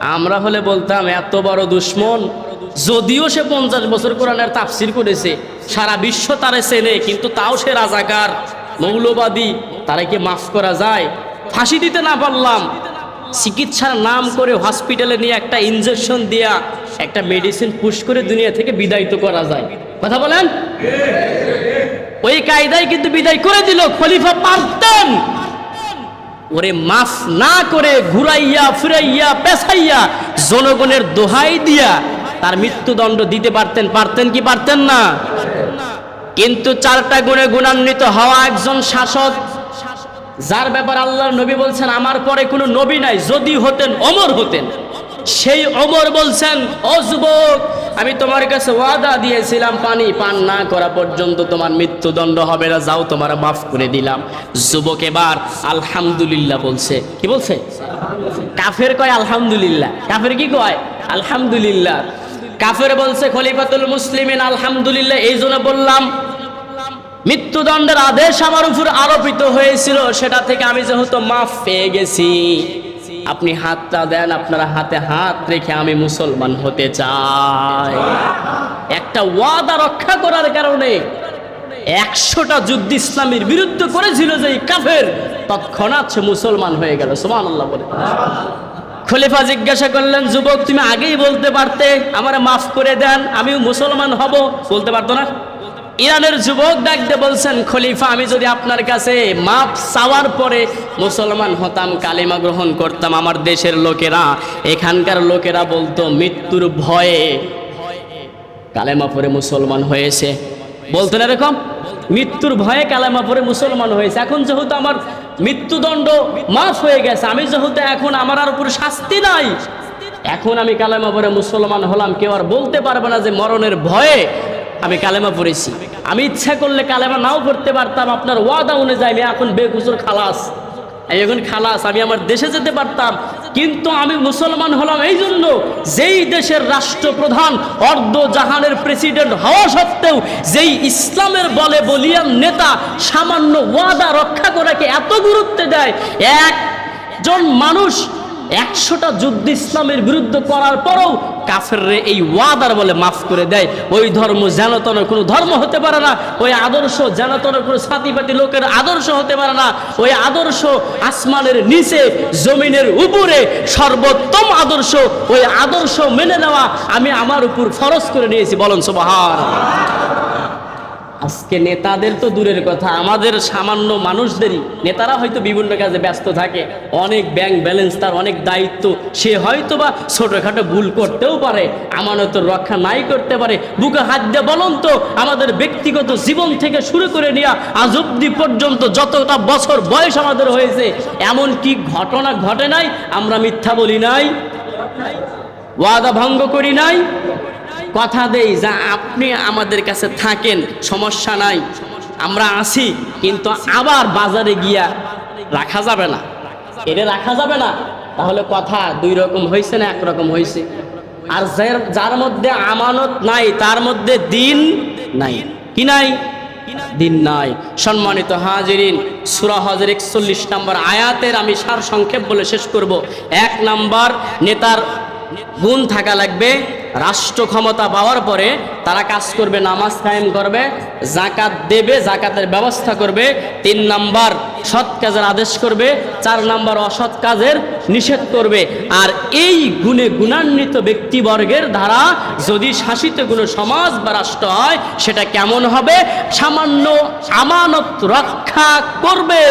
আমরা হলে বলতাম, এত বড় দুশ্মন। যদিও সে পঞ্চাশ বছর কোরআনের তাফসির করেছে, সারা বিশ্ব তারে চেনে, কিন্তু তাও সে রাজাকার, মৌলবাদী তারাকে মাফ করা যায়? ফাঁসি দিতে না পারলাম। চিকিৎসার নাম করে হসপিটালে নিয়ে একটা ইনজেকশন দিয়া একটা মেডিসিন পুশ করে দুনিয়া থেকে বিদায়িত করা যায়। কথা বলেন? ওই কায়দায় কিন্তু বিদায় করে দিল, খলিফা পারতেন। ওরে মাফ না করে ঘুরাইয়া, ফিরাইয়া, পেছাইয়া জনগণের দোহাই দিয়া তার মৃত্যুদণ্ড দিতে পারতেন পারতেন কি পারতেন না? কিন্তু চারটা গুণে গুণান্বিত হওয়া একজন শাসক, যার ব্যাপার আল্লাহ নবী বলছেন, আমার পরে কোনো নবী নাই, যদি হতেন, অমর হতেন। সেই অমর বলছেন, ও যুবক, আমি তোমার কাছে ওয়াদা দিয়েছিলাম, পানি পান না করা পর্যন্ত তোমার মৃত্যুদণ্ড হবে না, যাও তোমার মাফ করে দিলাম। যুবক এবার আলহামদুলিল্লাহ বলছে। কি বলছে? কাফের কয় আলহামদুলিল্লাহ। কাফের কি কয়? আলহামদুলিল্লাহ। কাফের বলছে, খলিফাতুল মুসলিমিন, আলহামদুলিল্লাহ। এই জন্য বললাম, মৃত্যুদণ্ডের আদেশ আমার উপর আরোপিত হয়েছিল, সেটা থেকে আমি যেহেতু মাফ পেয়ে গেছি। আপনি হাতটা দেন, আপনারা হাতে হাত রেখে আমি মুসলমান হতে চাই। একটা ওয়াদা রক্ষা করার কারণে একশোটা যুদ্ধ ইসলামের বিরুদ্ধে করেছিল যে কাফের তৎক্ষণাৎ সে মুসলমান হয়ে গেল। সুমান আল্লাহ বলে। খলিফা জিজ্ঞাসা করলেন, যুবক, তুমি আগেই বলতে পারতে, আমার মাফ করে দেন, আমিও মুসলমান হব। বলতে পারতো না। ইরানের যুবক ডাকতে বলছেন, খলিফা, আমি যদি আপনার কাছে মাপ চাওয়ার পরে মুসলমান হতাম, কালিমা গ্রহণ করতাম, আমার দেশের লোকেরা, এখানকার লোকেরা বলতো, মৃত্যুর ভয়ে কালেমা পরে মুসলমান হয়েছে। বলতো না এরকম, মৃত্যুর ভয়ে কালেমা পরে মুসলমান হয়েছে। এখন যেহেতু আমার মৃত্যুদণ্ড মাফ হয়ে গেছে, আমি যেহেতু এখন আমার আর উপর শাস্তি নাই, এখন আমি কালেমা পরে মুসলমান হলাম, কেউ আর বলতে পারবে না যে মরণের ভয়ে আমি কালেমা পড়েছি। আমি ইচ্ছা করলে কালেমা নাও পড়তে পারতাম, আপনার ওয়াদা অনুযায়ী এখন বেকুচুর খালাস। আমি এখন খালাস, আমি আমার দেশে যেতে পারতাম, কিন্তু আমি মুসলমান হলাম এই জন্য যেই দেশের রাষ্ট্রপ্রধান অর্ধ জাহানের প্রেসিডেন্ট হওয়া সত্ত্বেও, যেই ইসলামের বলে বলিয়ান নেতা সামান্য ওয়াদা রক্ষা করাকে এত গুরুত্ব দেয়, একজন মানুষ একশোটা যুদ্ধ ইসলামের বিরুদ্ধে করার পরেও কাফের এই ওয়াদার বলে মাফ করে দেয়। ওই ধর্ম যেনতন কোনো ধর্ম হতে পারে না, ওই আদর্শ যেনতন কোনো ছাতিপাতি লোকের আদর্শ হতে পারে না, ওই আদর্শ আসমানের নিচে, জমিনের উপরে সর্বোত্তম আদর্শ, ওই আদর্শ মেনে নেওয়া আমি আমার উপর ফরজ করে নিয়েছি, বলুন সোবাহার আজকে নেতাদের তো দূরের কথা, আমাদের সামান্য মানুষদেরই। নেতারা হয়তো বিভিন্ন কাজে ব্যস্ত থাকে, অনেক ব্যাংক ব্যালেন্স তার অনেক দায়িত্ব, সে হয়তো বা ছোটোখাটো ভুল করতেও পারে আমানত রক্ষা নাই করতে পারে। বুকে হাত দিয়ে বলুন তো, আমাদের ব্যক্তিগত জীবন থেকে শুরু করে নেওয়া আজ অব্দি পর্যন্ত যতটা বছর বয়স আমাদের হয়েছে, এমন কি ঘটনা ঘটে নাই? আমরা মিথ্যা বলি নাই, ওয়াদা ভঙ্গ করি নাই কথা দেই যা আপনি আমাদের কাছে থাকেন, সমস্যা নাই। আমরা আসি কিন্তু আবার বাজারে গিয়া রাখা যাবে না। এটা রাখা যাবে না, তাহলে কথা দুই রকম হয়েছে না একরকম হয়েছে আর যার যার মধ্যে আমানত নাই, তার মধ্যে দিন নাই। কি নাই? দিন নাই। সম্মানিত হাজিরিন, সুরা হজর একচল্লিশ নম্বর আয়াতের আমি সার সংক্ষেপ বলে শেষ করব। এক নাম্বার, নেতার গুণ থাকা লাগবে। রাষ্ট্র ক্ষমতা পাওয়ার পরে তারা কাজ করবে, নামাজ কায়েম করবে জাকাত দেবে জাকাতের ব্যবস্থা করবে, তিন নাম্বার সৎ কাজের আদেশ করবে, চার নাম্বার অসৎ কাজের নিষেধ করবে। আর এই গুণে গুণান্বিত ব্যক্তিবর্গের দ্বারা যদি শাসিত কোনো সমাজ বা রাষ্ট্র হয়, সেটা কেমন হবে? সামান্য আমানত রক্ষা করবে,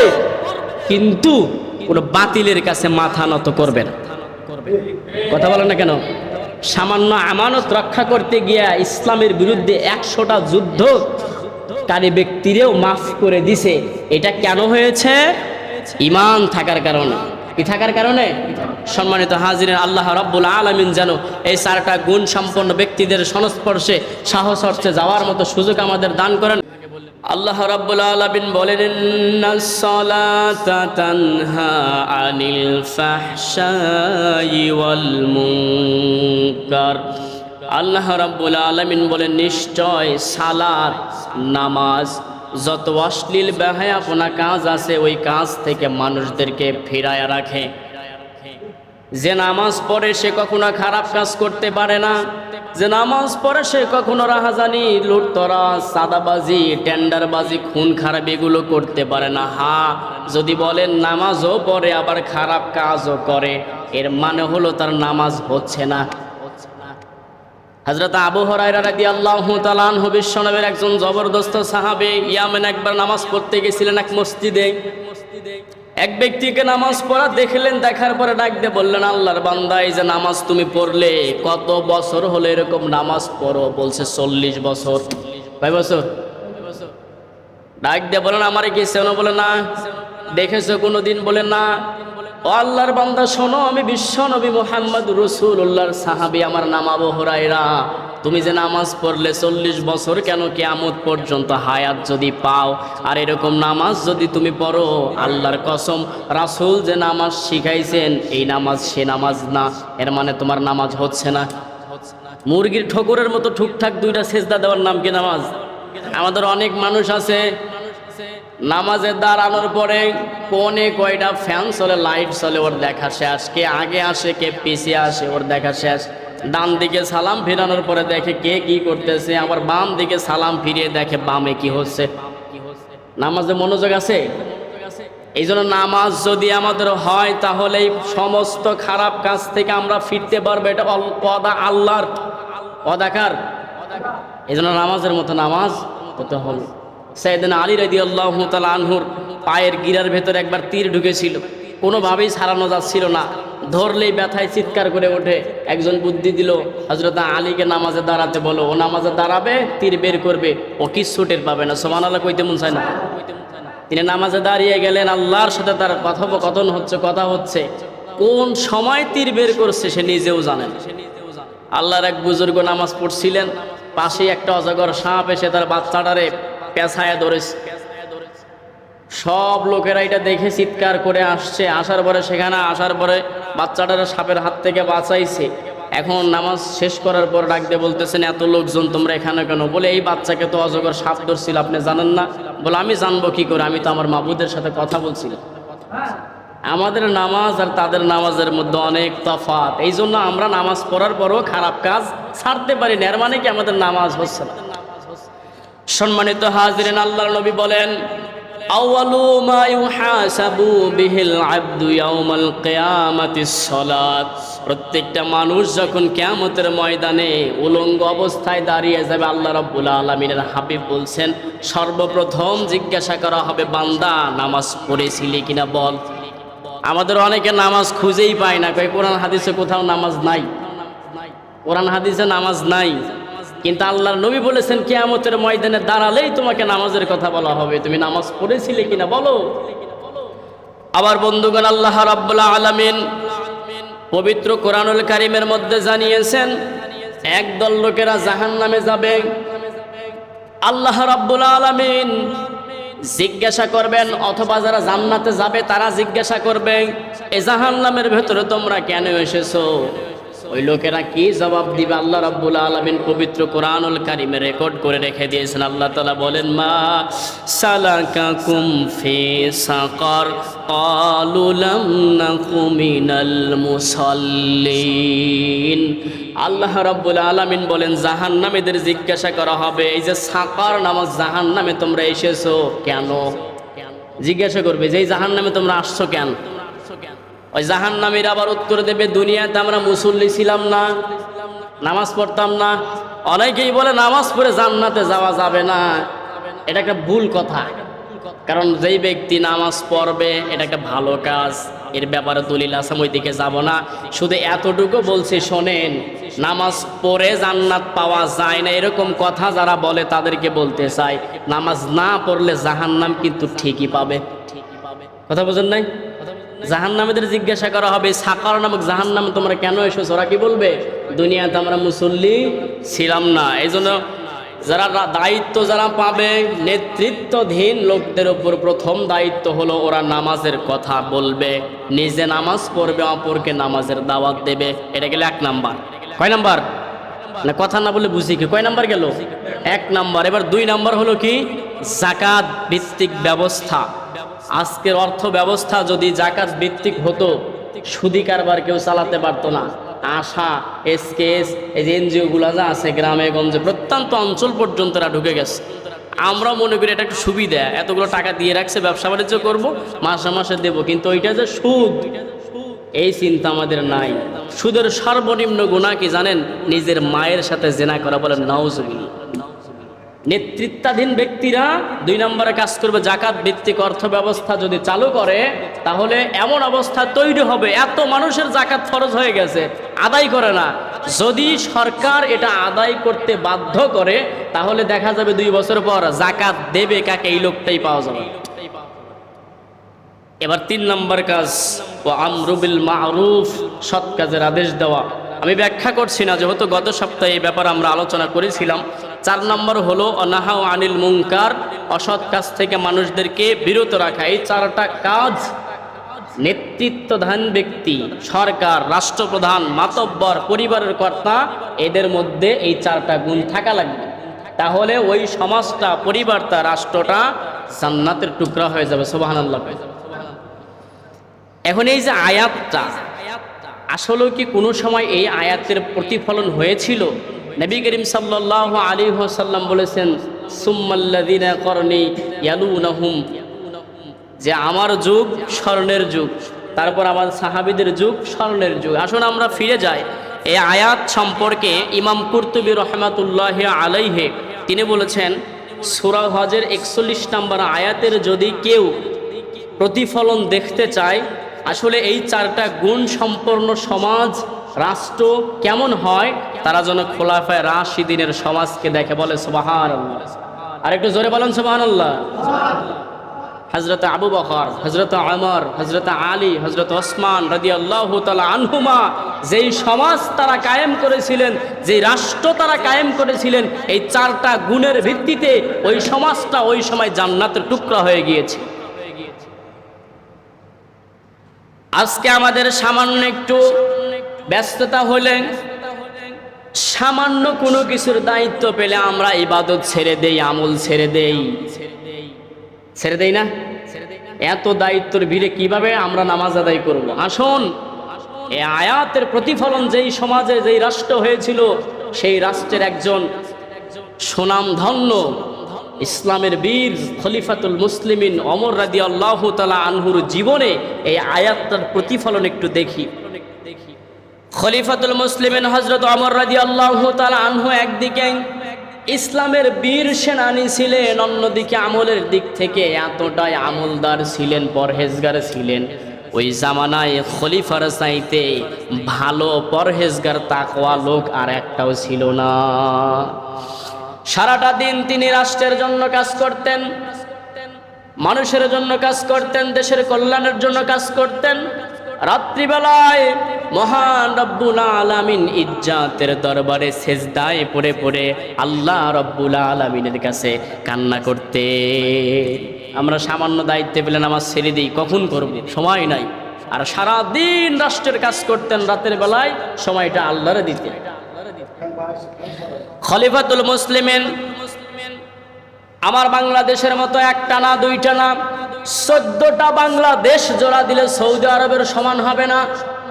কিন্তু কোনো বাতিলের কাছে মাথা নত করবে না। কথা বলেন না কেন? সামান্য আমানত রক্ষা করতে গিয়া ইসলামের বিরুদ্ধে একশোটা যুদ্ধ কারী ব্যক্তিরেও মাফ করে দিছে। এটা কেন হয়েছে? ইমান থাকার কারণে। কি থাকার কারণে? সম্মানিত হাজিরের আল্লাহ রব্বুল আলমিন যেন এই চারটা গুণ সম্পন্ন ব্যক্তিদের সংস্পর্শে সাহস অর্থে যাওয়ার মতো সুযোগ আমাদের দান করেন। আল্লাহ রাব্বুল আলামিন বলেন ইন্নাস সালাতা তানহা আনিল ফাহশাই ওয়াল মুনকার। আল্লাহ রাব্বুল আলামিন বলেন, নিশ্চয় সালাত, নামাজ, যত অশ্লীল বেহায়াপনা কাজ আছে, ওই কাজ থেকে মানুষদেরকে ফিরায় রাখে। যে নামাজ পড়ে সে কখনো খারাপ কাজ করতে পারে না। যে নামাজ পড়ে সে কখনো রাহাজানি, লুটতরা, সাদাবাজি, টেন্ডারবাজি, খুন খারাপ এগুলো করতে পারে না। হা, যদি বলেন নামাজও পড়ে, আবার খারাপ কাজও করে, এর মানে হলো তার নামাজ হচ্ছে না। হজরত আবু রাদি আল্লাহ তালান একজন জবরদস্ত সাহাবে, ইয়ামেন একবার নামাজ পড়তে গেছিলেন এক মসজিদে। এক ব্যক্তিকে নামাজ পড়া দেখলেন, দেখার পরে ডাক দিয়ে বললেন, আল্লাহর বান্দা, এই যে নামাজ তুমি পড়লে, কত বছর হলো এরকম নামাজ পড়ো? বলছে, চল্লিশ বছর। কয় বছর? ডাক দিয়ে বলেন, আমার কি সেনো বলে, না। দেখেছ কোনো দিন বলে, না। ও আল্লাহর বান্দা, শোনো, আমি বিশ্ব নবী মোহাম্মদ রসুল উল্লাহর সাহাবি, আমার নাম আবু হরাইরা তুমি যে নামাজ পড়লে চল্লিশ বছর কেন কেয়ামত পর্যন্ত হায়াত যদি পাও? আর এরকম নামাজ যদি তুমি পড়ো, আল্লাহর কসম, রাসূল যে নামাজ শিখাইছেন, এই নামাজ সে নামাজ না। এর মানে তোমার নামাজ হচ্ছে না। মুরগির ঠকুরের মতো ঠুকঠাক দুইটা সেজদা দেওয়ার নাম কি নামাজ? আমাদের অনেক মানুষ আছে নামাজের দাঁড়ানোর পরে কোনে কয়টা ফ্যান চলে, লাইট চলে, ওর দেখা শেষ। কে আগে আসে, কে পিছিয়ে আসে, ওর দেখা শেষ। ডান দিকে সালাম ফিরানোর পরে দেখে কে কি করতেছে, আবার বাম দিকে সালাম ফিরিয়ে দেখে বামে কি হচ্ছে। নামাজে মনোযোগ আছে? এই জন্য নামাজ যদি আমাদের হয়, তাহলে সমস্ত খারাপ কাজ থেকে আমরা ফিরতে পারব। এটা পদা আল্লাহর। পদাকার এই জন্য নামাজের মতো নামাজ হতে হবে। সাইদিন আলী রাদি আল্লাহ আনহুর পায়ের গিরার ভেতর একবার তীর ঢুকেছিল। কোনোভাবেই সারানো যাচ্ছিল না। ধরলেই ব্যথায় চিৎকার করে ওঠে। একজন বুদ্ধি দিল হজরত আলীকে নামাজে দাঁড়াতে বলো, ও নামাজে দাঁড়াবে, তীর বের করবে, ও কিচ্ছু টের পাবে না। সোমান আল্লাহ কইতে মন চায় না। তিনি নামাজে দাঁড়িয়ে গেলেন, আল্লাহর সাথে তার কথোপকথন হচ্ছে, কথা হচ্ছে। কোন সময় তীর বের করছে সে নিজেও জানেন আল্লাহর এক বুজুর্গ নামাজ পড়ছিলেন পাশে একটা অজগর সাপ এসে তার বাচ্চাটারে পেছায় ধরেছে। সব লোকেরা এটা দেখে চিৎকার করে আসছে। আসার পরে সেখানে আসার পরে বাচ্চাটারা সাপের হাত থেকে বাঁচাইছে। এখন নামাজ শেষ করার পর ডাক দিয়ে বলতেছেন, এত লোকজন তোমরা এখানে কেন? বলে, এই বাচ্চাকে তো অজগর সাপ ধরছিল, আপনি জানেন না? বলে, আমি জানব কি করে? আমি তো আমার মাবুদের সাথে কথা বলছিলাম। আমাদের নামাজ আর তাদের নামাজের মধ্যে অনেক তফাৎ। এই জন্য আমরা নামাজ পড়ার পরও খারাপ কাজ ছাড়তে পারি না। এর মানে কি আমাদের নামাজ হচ্ছে না? সম্মানিত হাজরেন আল্লাহ নবী বলেন আউয়ালু মা ইউহাসাবু বিহিল আবদু ইয়াউমাল কিয়ামাতিস সালাত। প্রত্যেকটা মানুষ যখন কিয়ামতের ময়দানে উলঙ্গ অবস্থায় দাঁড়িয়ে যাবে, আল্লাহ রাব্বুল আলামিনের হাবিব বলছেন, সর্বপ্রথম জিজ্ঞাসা করা হবে, বান্দা, নামাজ পড়েছিলি কিনা বল? আমাদের অনেকে নামাজ খুঁজেই পায় না, কয়, কোরআন হাদিসে কোথাও নামাজ নাই? কোরআন হাদিসে নামাজ নাই। কিন্তু আল্লাহর নবী বলেছেন, কেয়ামতের ময়দানে দাঁড়ালেই তোমাকে নামাজের কথা বলা হবে। তুমি নামাজ পড়েছিলে কিনা বলো? আবার বন্ধুগণ, আল্লাহ রাব্বুল আলামিন পবিত্র কোরআনুল কারিমের মধ্যে জানিয়েছেন একদল লোকেরা জাহান্নামে যাবে। আল্লাহ রাব্বুল আলামিন জিজ্ঞাসা করবেন, অথবা যারা জান্নাতে যাবে তারা জিজ্ঞাসা করবে এই জাহান্নামের ভেতরে তোমরা কেন এসেছ? ওই লোকেরা কি জবাব দিবে? আল্লাহ রাব্বুল আলামিন পবিত্র কোরআনুল কারিমে রেকর্ড করে রেখে দিয়েছেন। আল্লাহ তাআলা বলেন, মা সালাকাকুম ফি সাকার। ক্বালু লাম নাকু মিনাল মুসাল্লিন। আল্লাহ রাব্বুল আলামিন বলেন, জাহান্নামীদের জিজ্ঞাসা করা হবে, এই যে সাকার নামাজ জাহান্নামে তোমরা এসেছ কেন? জিজ্ঞাসা করবে যে জাহান্নামে তোমরা আসছো কেন? ওই জাহান নামের আবার উত্তর দেবে, দুনিয়াতে আমরা মুসল্লি ছিলাম না, নামাজ পড়তাম না। অনেকেই বলে, নামাজ পড়ে জান্নাতে যাওয়া যাবে না। এটা একটা ভুল কথা। কারণ যেই ব্যক্তি নামাজ পড়বে, এটা একটা ভালো কাজ। এর ব্যাপারে দলিল আসাম ওই দিকে যাব না। শুধু এতটুকু বলছি, শোনেন, নামাজ পড়ে জান্নাত পাওয়া যায় না এরকম কথা যারা বলে, তাদেরকে বলতে চাই, নামাজ না পড়লে জাহান্নাম কিন্তু ঠিকই পাবে। কথা বোঝেন নাই? জাহান নামেদের জিজ্ঞাসা করা হবে, সাকার নামক জাহান নামে তোমরা কেন এসেছ? ওরা কি বলবে? দুনিয়াতে আমরা মুসল্লি ছিলাম না। এই জন্য যারা দায়িত্ব যারা পাবে, নেতৃত্বধীন লোকদের উপর প্রথম দায়িত্ব হলো ওরা নামাজের কথা বলবে। নিজে নামাজ পড়বে, অপরকে নামাজের দাওয়াত দেবে। এটা গেলে এক নাম্বার। কয় নাম্বার? না, কথা না বলে বুঝি কি? কয় নাম্বার গেল? এক নাম্বার। এবার দুই নাম্বার হলো কি? জাকাত ভিত্তিক ব্যবস্থা। আজকের অর্থ ব্যবস্থা যদি জাকাত ভিত্তিক হতো, সুদি কারবার কেউ চালাতে পারতো না। আশা, এসকেএস, এই যে এনজিও গুলা যা আছে গ্রামে, গঞ্জে, প্রত্যন্ত অঞ্চল পর্যন্ত এরা ঢুকে গেছে। আমরা মনে করি এটা একটা সুবিধা। এতগুলো টাকা দিয়ে রাখছে, ব্যবসা বাণিজ্য করব, মাসে মাসে দেবো। কিন্তু ওইটা যে সুদ, এই চিন্তা আমাদের নাই। সুদের সর্বনিম্ন গুণা কি জানেন? নিজের মায়ের সাথে জেনা করা বলে নাউজবিল নেতৃত্বাধীন ব্যক্তিরা দুই নম্বরে কাজ করবে জাকাত ভিত্তিক অর্থ ব্যবস্থা যদি চালু করে, তাহলে এমন অবস্থা তৈরি হবে, এত মানুষের জাকাত ফরজ হয়ে গেছে, আদায় করে না। যদি সরকার এটা আদায় করতে বাধ্য করে, তাহলে দেখা যাবে দুই বছর পর জাকাত দেবে কাকে, এই লোকটাই পাওয়া যাবে। এবার তিন নম্বর কাজ ও আমরুবিল মারুফ, সৎ কাজের আদেশ দেওয়া। আমি ব্যাখ্যা করছি না, যেহেতু গত সপ্তাহে এই ব্যাপারে আমরা আলোচনা করেছিলাম চার নম্বর হলো অনাহা আনিল মুঙ্কার অসৎ কাজ থেকে মানুষদেরকে বিরত রাখা। এই চারটা কাজ নেতৃত্বধান ব্যক্তি, সরকার, রাষ্ট্রপ্রধান, মাতব্বর, পরিবারের কর্তা, এদের মধ্যে এই চারটা গুণ থাকা লাগবে। তাহলে ওই সমাজটা পরিবারটা রাষ্ট্রটা জান্নাতের টুকরা হয়ে যাবে সোবাহান আল্লাহ এখন এই যে আয়াতটা আসলে কি কোনো সময় এই আয়াতের প্রতিফলন হয়েছিল? নবী করিম সাল্লাহ আলী সাল্লাম বলেছেন সুম্মাল্লাদিনা করণী ইয়ালুনাহুম। যে আমার যুগ স্মরণের যুগ, তারপর আমার সাহাবিদের যুগ স্মরণের যুগ। আসুন আমরা ফিরে যাই। এই আয়াত সম্পর্কে ইমাম কুর্তুবী রহমাতুল্লাহ আলাইহে, তিনি বলেছেন, সুরা হজের একচল্লিশ নম্বর আয়াতের যদি কেউ প্রতিফলন দেখতে চায়, আসলে এই চারটা গুণ সম্পন্ন সমাজ রাষ্ট্র কেমন হয়, তারা যেন খোলাফায় রাশিদিনের সমাজকে দেখে বলে সোবাহান আর একটু জোরে বলেন সোবাহান আল্লাহ হজরত আবু বকর হজরত আমর হজরত আলী হজরত ওসমান রাজি আল্লাহ আনহুমা, যেই সমাজ তারা কায়েম করেছিলেন, যেই রাষ্ট্র তারা কায়েম করেছিলেন, এই চারটা গুণের ভিত্তিতে ওই সমাজটা ওই সময় জান্নাতের টুকরা হয়ে গিয়েছে। আজকে আমাদের সামান্য একটু ব্যস্ততা হলে সামান্য কোনো কিছুর দায়িত্ব পেলে আমরা ইবাদত ছেড়ে দেই, আমল ছেড়ে দেই। ছেড়ে দেই না? এত দায়িত্বের ভিড়ে কীভাবে আমরা নামাজ আদায় করব? আসুন এ আয়াতের প্রতিফলন যেই সমাজে, যেই রাষ্ট্র হয়েছিল, সেই রাষ্ট্রের একজন সুনামধন্য ইসলামের বীর খলিফাতুল মুসলিমিন অমর রাদি আল্লাহ তালা আনহুর জীবনে এই আয়াতটার প্রতিফলন একটু দেখি। খলিফাতুল মুসলিমিন হজরত অমর রাদি আল্লাহ আনহু একদিকে ইসলামের বীর সেনানি ছিলেন, অন্যদিকে আমলের দিক থেকে এতটাই আমলদার ছিলেন, পরহেজগার ছিলেন। ওই জামানায় খলিফার চাইতে ভালো পরহেজগার, তাকওয়া লোক আর একটাও ছিল না। সারাটা দিন তিনি রাষ্ট্রের জন্য কাজ করতেন, মানুষের জন্য কাজ করতেন, দেশের কল্যাণের জন্য কাজ করতেন। রাত্রিবেলায় মহান রব্বুল আলামিন ইজ্জাতের দরবারে সেজদায় পড়ে পড়ে আল্লাহ রব্বুল আলামিনের কাছে কান্না করতে। আমরা সামান্য দায়িত্বে পেলেন আমার ছেড়ে দিই, কখন করব? সময় নাই। আর সারা দিন রাষ্ট্রের কাজ করতেন রাতের বেলায়, সময়টা আল্লাহরে দিতেন। খলিফাতুল মুসলিমেন, আমার বাংলাদেশের মতো একটা না, দুইটা না চোদ্দটা বাংলাদেশ জোড়া দিলে সৌদি আরবের সমান হবে না।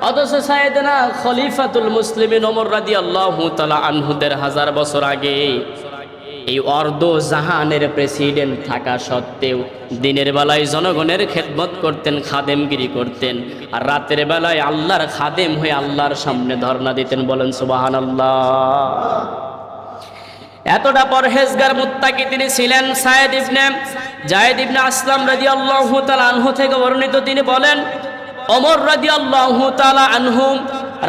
অথচ সাইদেনা খলিফাতুল মুসলিমিন ওমর রাদি আল্লাহ তালা আনহুদের হাজার বছর আগে এই অর্ধ জাহানের প্রেসিডেন্ট থাকা সত্ত্বেও দিনের বেলায় জনগণের খেদমত করতেন, খাদেমগিরি করতেন। আর রাতের বেলায় আল্লাহর খাদেম হয়ে আল্লাহর সামনে ধর্ণা দিতেন বলেন সুবাহান আল্লাহ এতটা পরহেজগার মুত্তাকি তিনি ছিলেন সায়েদ ইবনে জায়েদ ইবনে আসলাম রাজি আল্লাহ আনহু থেকে বর্ণিত। তিনি বলেন অমর রাজি আল্লাহ আনহু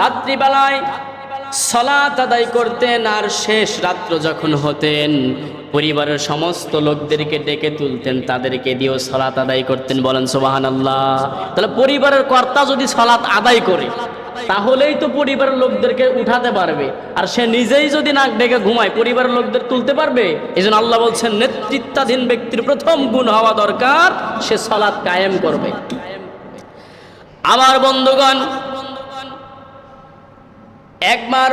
রাত্রিবেলায় সলাত আদায় করতেন আর শেষ রাত্র যখন হতেন, পরিবারের সমস্ত লোকদেরকে ডেকে তুলতেন, তাদেরকে দিয়েও সলাত আদায় করতেন। বলেন সোবাহান আল্লাহ তাহলে পরিবারের কর্তা যদি সলাত আদায় করে তাহলেই তো পরিবারের লোকদেরকে উঠাতে পারবে। আর সে নিজেই যদি নাক ডেকে ঘুমায়, পরিবারের লোকদের তুলতে পারবে? এই জন্য আল্লাহ বলছেন, নেতৃত্বাধীন ব্যক্তির প্রথম গুণ হওয়া দরকার, সে সলাৎ কায়েম করবে। আমার বন্ধুগণ, একবার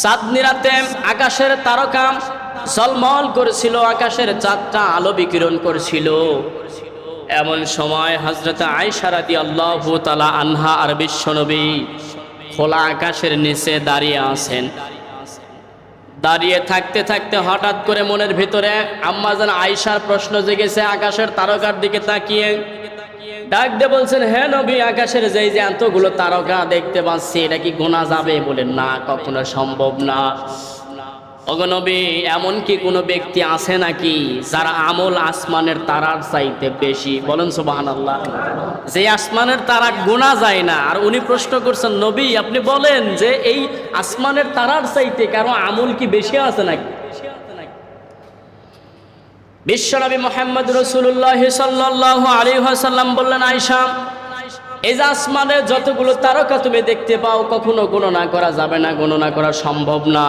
চাঁদনি রাতে আকাশের তারকা ঝলমল করেছিল, আকাশের চাঁদটা আলো বিকিরণ করছিল। এমন সময় হজরত আয়সারাদি আল্লাহ তালা আনহা আর বিশ্বনবী খোলা আকাশের নিচে দাঁড়িয়ে আছেন। দাঁড়িয়ে থাকতে থাকতে হঠাৎ করে মনের ভিতরে আম্মাজান আয়সার প্রশ্ন জেগেছে আকাশের তারকার দিকে তাকিয়ে। ডাক দিয়ে বলছেন হ্যাঁ নবী, আকাশের যেই যে এতগুলো তারকা দেখতে পাচ্ছি, এটা কি গোনা যাবে? বলে, না, কখনো সম্ভব না। অগনবী এমন কি কোনো ব্যক্তি আছে নাকি যার আমল আসমানের তারার চাইতে বেশি? বলেন সুবাহান আল্লাহ যে আসমানের তারা গোনা যায় না, আর উনি প্রশ্ন করছেন, নবী, আপনি বলেন যে এই আসমানের তারার চাইতে কারও আমল কি বেশি আছে নাকি? বিশ্বনবী মোহাম্মদ রসুল্লাহ সাল্লাহ আলী সাল্লাম বললেন আয়সা এই যে আসমানে যতগুলো তারকা তুমি দেখতে পাও, কখনো গণনা করা যাবে না গণনা করা সম্ভব না।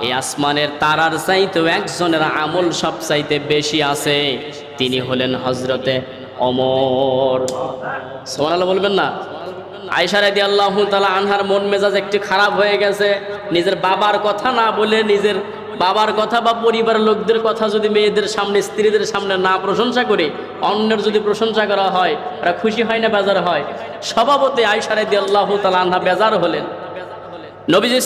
এই আসমানের তারার চাইতেও একজনের আমল সব চাইতে বেশি আছে। তিনি হলেন হজরতে অমর। সোমানাল বলবেন না? আয়সা রাদি আল্লাহ তালা আনহার মন মেজাজ খারাপ হয়ে গেছে। নিজের বাবার কথা না বলে নিজের বাবার কথা বা পরিবারের লোকদের কথা যদি মেয়েদের সামনে, স্ত্রীদের সামনে না প্রশংসা করে, অন্যের যদি প্রশংসা করা হয়, ওরা খুশি হয় না, বেজার হয়? স্বভাবতে আয়সা রাদি আল্লাহ তালা আনহা বেজার হলেন। নবীজি